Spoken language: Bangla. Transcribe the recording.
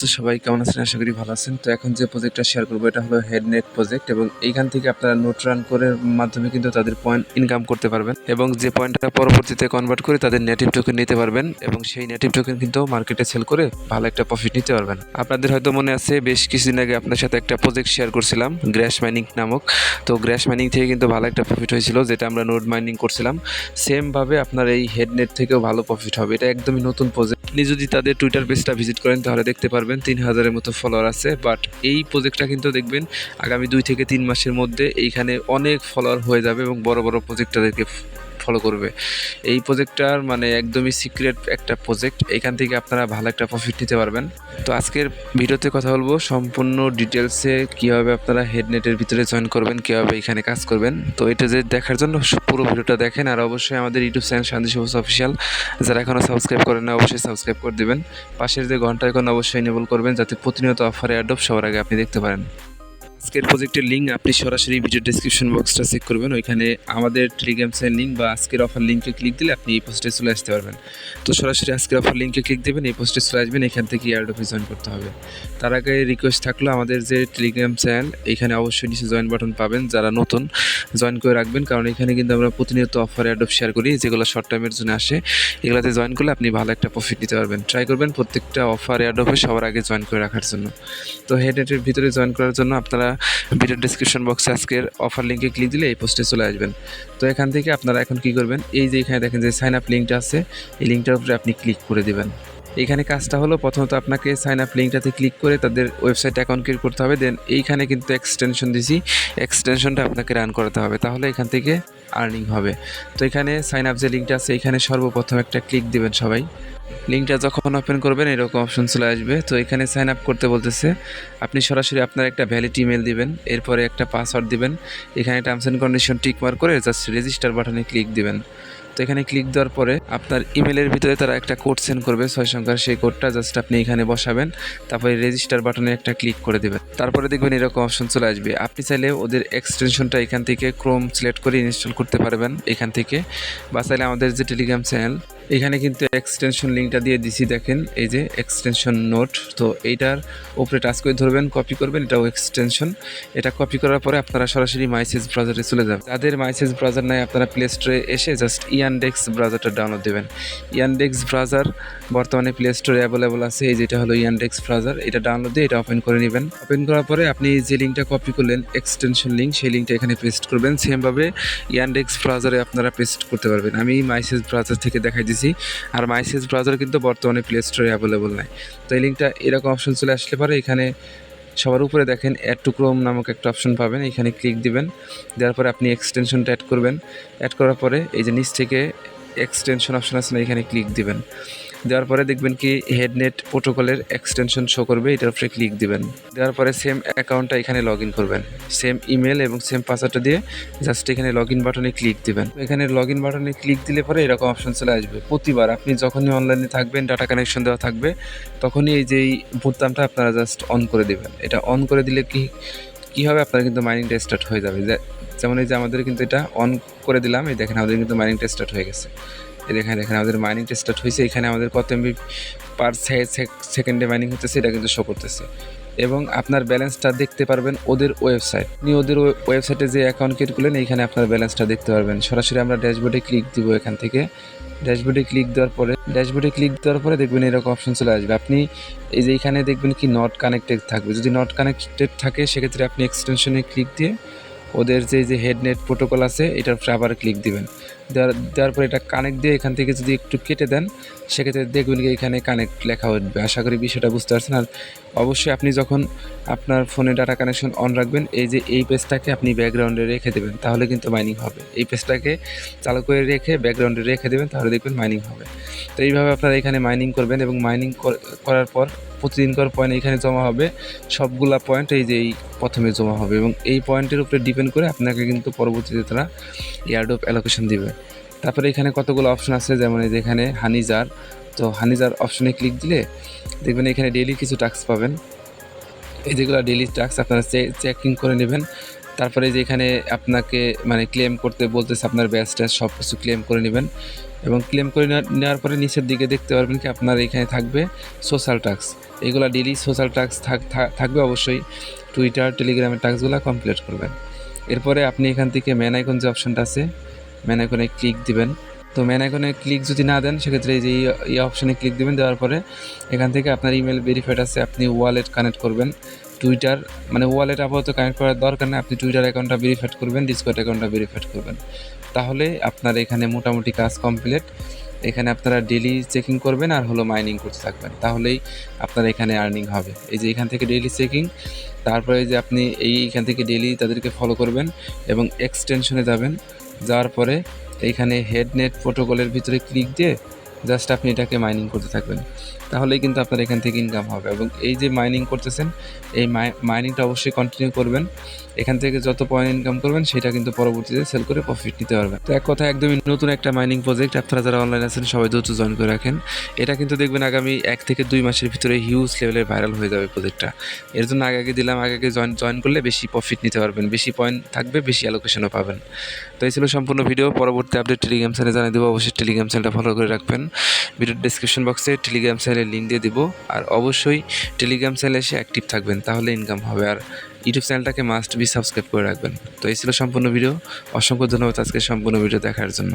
তো সবাই কেমন আছেন? আশা করি ভালো আছেন। তো এখন যে প্রজেক্টটা শেয়ার করব, এটা হলো হেডনেট প্রজেক্ট এবং এইখান থেকে আপনারা নোট রান করে মাধ্যমে কিন্তু তাদের পয়েন্ট ইনকাম করতে পারবেন এবং যে পয়েন্টটা পরবর্তীতে কনভার্ট করে তাদের নেটিভ টোকেন নিতে পারবেন এবং সেই নেটিভ টোকেন কিন্তু মার্কেটে সেল করে ভালো একটা প্রফিট নিতে পারবেন। আপনাদের হয়তো মনে আছে, বেশ কিছুদিন আগে আপনার সাথে একটা প্রজেক্ট শেয়ার করছিলাম গ্র্যাশ মাইনিং নামক। তো গ্র্যাশ মাইনিং থেকে কিন্তু ভালো একটা প্রফিট হয়েছিল, যেটা আমরা নোট মাইনিং করছিলাম। সেমভাবে আপনার এই হেডনেট থেকেও ভালো প্রফিট হবে। এটা একদমই নতুন প্রজেক্ট আপনি যদি তাদের টুইটার পেজটা ভিজিট করেন, তাহলে দেখতে পারবেন তিন হাজারের মতো ফলোয়ার আছে। বাট এই প্রজেক্টটা কিন্তু দেখবেন, আগামী দুই থেকে তিন মাসের মধ্যে এইখানে অনেক ফলোয়ার হয়ে যাবে এবং বড় বড় প্রজেক্ট তাদেরকে ফলো করবে। এই প্রজেক্টটার মানে একদমই সিক্রেট একটা প্রজেক্ট এখান থেকে আপনারা ভালো একটা প্রফিট নিতে পারবেন। তো আজকের ভিডিওতে কথা বলব সম্পূর্ণ ডিটেলসে কীভাবে আপনারা হেডনেটের ভিতরে জয়েন করবেন, কীভাবে এখানে কাজ করবেন। তো এটা যে দেখার জন্য পুরো ভিডিওটা দেখেন, আর অবশ্যই আমাদের ইউটিউব চ্যানেল শান্তি সবুজ অফিসিয়াল যারা এখনও সাবস্ক্রাইব করেন না অবশ্যই সাবস্ক্রাইব করে দেবেন। পাশের যে ঘণ্টা এখন অবশ্যই এনেবল করবেন, যাতে প্রতিনিয়ত অফারে অ্যাডপ সবার আগে আপনি দেখতে পারেন। আজকের প্রজেক্টের লিঙ্ক আপনি সরাসরি ভিডিও ডিসক্রিপশন বক্সটা চেক করবেন। ওইখানে আমাদের টেলিগ্রামসের লিঙ্ক বা আজকের অফার লিঙ্কে ক্লিক দিলে আপনি এই পোস্টে চলে আসতে পারবেন। তো সরাসরি আজকের অফার লিঙ্কে ক্লিক দেবেন, এই পোস্টে চলে আসবেন, এখান থেকে এয়ারডপে জয়েন করতে হবে। তার আগে রিকোয়েস্ট থাকল আমাদের যে টেলিগ্রাম চ্যানেল এখানে অবশ্যই নিচে জয়েন বাটন পাবেন যারা নতুন জয়েন করে রাখবেন। কারণ এখানে কিন্তু আমরা প্রতিনিয়ত অফার অ্যাডপ শেয়ার করি, যেগুলো শর্ট টাইমের জন্য আসে। এগুলোতে জয়েন করলে আপনি ভালো একটা প্রফিট নিতে পারবেন। ট্রাই করবেন প্রত্যেকটা অফার অ্যাডপে সবার আগে জয়েন করে রাখার জন্য। তো হেডেটের ভিতরে জয়েন করার জন্য আপনারা ভিডিও ডিসক্রিপশন বক্সে আজকের অফার লিঙ্কে ক্লিক দিলে এই পোস্টে চলে আসবেন। তো এখান থেকে আপনারা এখন কি করবেন? এই যে এখানে দেখেন যে সাইন আপ লিঙ্কটা আছে, এই লিঙ্কটার উপরে আপনি ক্লিক করে দেবেন। এখানে কাজটা হলো প্রথমত আপনাকে সাইন আপ লিঙ্কটাতে ক্লিক করে তাদের ওয়েবসাইট অ্যাকাউন্ট ক্রিয়েট করতে হবে। দেন এইখানে কিন্তু এক্সটেনশন দিছি এক্সটেনশনটা আপনাকে রান করাতে হবে। তাহলে এখান থেকে আর্নিং হবে। তো এখানে সাইন আপ যে লিঙ্কটা আছে, এখানে সর্বপ্রথম একটা ক্লিক দিবেন সবাই। লিঙ্কটা যখন ওপেন করবেন, এরকম অপশন চলে আসবে। তো এখানে সাইন আপ করতে বলতেছে, আপনি সরাসরি আপনার একটা ভ্যালিড ইমেল দিবেন, এরপরে একটা পাসওয়ার্ড দিবেন। এখানে টার্মস অ্যান্ড কন্ডিশন টিক মার করে জাস্ট রেজিস্টার বাটনে ক্লিক দিবেন। এখানে ক্লিক দেওয়ার পরে আপনার ইমেলের ভিতরে তারা একটা কোড সেন্ড করবে, ছয় সংখ্যার সেই কোডটা জাস্ট আপনি এখানে বসাবেন, তারপরে রেজিস্টার বাটনে একটা ক্লিক করে দেবেন। তারপরে দেখবেন এরকম অপশন চলে আসবে। আপনি চাইলে ওদের এক্সটেনশনটা এখান থেকে ক্রোম সিলেক্ট করে ইনস্টল করতে পারবেন এখান থেকে। বা চাইলে আমাদের যে টেলিগ্রাম চ্যানেল এখানে কিন্তু এক্সটেনশন লিঙ্কটা দিয়ে দিছি, দেখেন, এই যে এক্সটেনশন নোট তো এইটার উপরে টাচ করে ধরবেন কপি করবেন, এটাও এক্সটেনশন এটা কপি করার পরে আপনারা সরাসরি মাইসেজ ব্রাউজারে চলে যাবেন। যাদের মাইসেজ ব্রাউজার নাই, আপনারা প্লে স্টোরে এসে জাস্ট ইয়ানডেক্স ব্রাউজারটা ডাউনলোড দেবেন। ইয়ানডেক্স ব্রাউজার বর্তমানে প্লে স্টোরে অ্যাভেলেবল আছে, এই যেটা হলো ইয়ানডেক্স ব্রাউজার এটা ডাউনলোড দিয়ে এটা ওপেন করে নেবেন। ওপেন করার পরে আপনি যে লিঙ্কটা কপি করলেন এক্সটেনশন লিঙ্ক সেই লিঙ্কটা এখানে পেস্ট করবেন। সেমভাবে ইয়ানডেক্স ব্রাউজারে আপনারা পেস্ট করতে পারবেন। আমি মাইসেজ ব্রাউজার থেকে দেখাই দিছি আর মাইসেজ ব্রাউজার কিন্তু বর্তমানে প্লে স্টোরে অ্যাভেলেবল নাই। তো এই লিঙ্কটা এরকম অপশন চলে আসলে পরে এখানে সবার উপরে দেখেন অ্যাড টু ক্রোম নামক একটা অপশন পাবেন। এখানে ক্লিক দিবেন। দেওয়ার পরে আপনি এক্সটেনশনটা অ্যাড করবেন। অ্যাড করার পরে এই যে নিচ থেকে এক্সটেনশন অপশন আছে না, এখানে ক্লিক দিবেন। দেওয়ার পরে দেখবেন কি হেডনেট প্রোটোকলের এক্সটেনশন শো করবে, এটার উপরে ক্লিক দিবেন। দেওয়ার পরে সেম অ্যাকাউন্টটা এখানে লগ ইন করবেন। সেম ইমেল এবং সেম পাসওয়ার্ডটা দিয়ে জাস্ট এখানে লগ ইন বাটনে ক্লিক দিবেন। এখানে লগ ইন বাটনে ক্লিক দিলে পরে এরকম অপশন চলে আসবে। প্রতিবার আপনি যখনই অনলাইনে থাকবেন ডাটা কানেকশন দেওয়া থাকবে, তখনই এই যে বুতামটা আপনারা জাস্ট অন করে দিবেন। এটা অন করে দিলে কি, কী হবে? আপনার কিন্তু মাইনিংটা স্টার্ট হয়ে যাবে। যেমন এই যে আমাদের কিন্তু এটা অন করে দিলাম, এই দেখেন আমাদের কিন্তু মাইনিংটা স্টার্ট হয়ে গেছে। এই দেখেন আমাদের মাইনিংটা স্টার্ট হয়েছে। এখানে আমাদের কত এমবি পার সেকেন্ডে মাইনিং হতেছে এটা কিন্তু শো করতেছে। এবং আপনার ব্যালেন্সটা দেখতে পারবেন ওদের ওয়েবসাইট আপনি ওদের ওয়েবসাইটে যে অ্যাকাউন্ট ক্রিয়েট করলেন, এইখানে আপনার ব্যালেন্সটা দেখতে পারবেন। সরাসরি আমরা ড্যাশবোর্ডে ক্লিক দিব এখান থেকে। ড্যাশবোর্ডে ক্লিক দেওয়ার পরে ড্যাশবোর্ডে ক্লিক দেওয়ার পরে দেখবেন এরকম অপশন চলে আসবে। আপনি এই যে এখানে দেখবেন কি নট কানেক্টেড থাকবে। যদি নট কানেক্টেড থাকে, সেক্ষেত্রে আপনি এক্সটেনশনে ক্লিক দিয়ে ওদের যে যে হেডনেট প্রোটোকল আছে, এটার উপরে আবার ক্লিক দিবেন। দেওয়ার দেওয়ার পরে এটা কানেক্ট দিয়ে এখান থেকে যদি একটু কেটে দেন, সেক্ষেত্রে দেখবেন কি এখানে কানেক্ট লেখা উঠবে। আশা করি বিষয়টা বুঝতে পারছেন। আর অবশ্যই আপনি যখন আপনার ফোনে ডাটা কানেকশন অন রাখবেন, এই যে এই পেজটাকে আপনি ব্যাকগ্রাউন্ডে রেখে দেবেন, তাহলে কিন্তু মাইনিং হবে। এই পেজটাকে চালু করে রেখে ব্যাকগ্রাউন্ডে রেখে দেবেন, তাহলে দেখবেন মাইনিং হবে। তো এইভাবে আপনারা এখানে মাইনিং করবেন এবং মাইনিং করার পর প্রতিদিন কর পয়েন্ট এখানে জমা হবে। সবগুলা পয়েন্ট এই যে এই প্রথমে জমা হবে এবং এই পয়েন্টের উপরে ডিপেন্ড করে আপনাকে কিন্তু পরবর্তীতে তারা এয়ারডোপ অ্যালোকেশন দিবে। তারপরে এখানে কতগুলো অপশন আছে? যেমন এই যে এখানে হানিজার তো হানিজার অপশনে ক্লিক দিলে দেখবেন এখানে ডেইলি কিছু টাস্ক পাবেন। এই যেগুলো ডেইলি টাস্ক আপনারা চেকিং করে নেবেন। তারপরে যে এখানে আপনাকে মানে ক্লেম করতে বলতেছে আপনার ব্যাচ ট্যাচ সব কিছু ক্লেম করে নেবেন। এবং ক্লেম করে নেওয়ার- পরে নিচের দিকে দেখতে পারবেন কি আপনার এখানে থাকবে সোশ্যাল টাস্ক এগুলো ডেলি সোশ্যাল টাস্ক থাকবে অবশ্যই। টুইটার টেলিগ্রামের টাস্কগুলো কমপ্লিট করবেন। এরপরে আপনি এখান থেকে ম্যান আইকন যে অপশনটা আছে ম্যান আইকনে ক্লিক দিবেন। তো ম্যান আইকনে ক্লিক যদি না দেন, সেক্ষেত্রে এই যে এই- অপশনে ক্লিক দিবেন, দেওয়ার পরে এখান থেকে আপনার ইমেল ভেরিফাইড আছে, আপনি ওয়ালেট কানেক্ট করবেন। টুইটার মানে ওয়ালেট আপাতত কানেক্ট করার দরকার নেই, আপনি টুইটার অ্যাকাউন্টটা ভেরিফাইড করবেন ডিসকর্ড অ্যাকাউন্টটা ভেরিফাইড করবেন। তাহলে আপনার এখানে মোটামুটি কাজ কমপ্লিট এখানে আপনারা ডেলি চেকিং করবেন আর হলো মাইনিং করতে থাকবেন। তাহলেই আপনার এখানে আর্নিং হবে। এই যে এখান থেকে ডেলি চেকিং তারপরে যে আপনি এই এখান থেকে ডেলি তাদেরকে ফলো করবেন এবং এক্সটেনশনে যাবেন। যাওয়ার পরে এইখানে হেডনেট প্রোটোকলের ভিতরে ক্লিক দিয়ে জাস্ট আপনি এটাকে মাইনিং করতে থাকবেন। তাহলেই কিন্তু আপনার এখান থেকে ইনকাম হবে এবং এই যে মাইনিং করতেছেন, এই মাইনিংটা অবশ্যই কন্টিনিউ করবেন। এখান থেকে যত পয়েন্ট ইনকাম করবেন, সেটা কিন্তু পরবর্তীতে সেল করে প্রফিট নিতে পারবেন। তো এক কথা, একদমই নতুন একটা মাইনিং প্রজেক্ট আপনারা যারা অনলাইন আছেন, সবাই দ্রুত জয়েন করে রাখেন। এটা কিন্তু দেখবেন আগামী এক থেকে দুই মাসের ভিতরে হিউজ লেভেলের ভাইরাল হয়ে যাবে প্রজেক্টটা এর জন্য আগে আগে দিলাম, আগে আগে জয়েন জয়েন করলে বেশি প্রফিট নিতে পারবেন, বেশি পয়েন্ট থাকবে, বেশি অ্যালোকেশনও পাবেন। তো এই ছিল সম্পূর্ণ ভিডিও পরবর্তী আপডেট টেলিগ্রাম চ্যানেলে জানিয়ে দেবো। অবশ্যই টেলিগ্রাম চ্যানেলটা ফলো করে রাখবেন। ভিডিওর ডিসক্রিপশন বক্সে টেলিগ্রাম চ্যানেলের লিঙ্ক দিয়ে দিব। আর অবশ্যই টেলিগ্রাম চ্যানেলে এসে অ্যাক্টিভ থাকবেন, তাহলে ইনকাম হবে। আর ইউটিউব চ্যানেলটাকে মাস্ট বি সাবস্ক্রাইব করে রাখবেন। তো এই ছিল সম্পূর্ণ ভিডিও অসংখ্য ধন্যবাদ আজকে সম্পূর্ণ ভিডিও দেখার জন্য।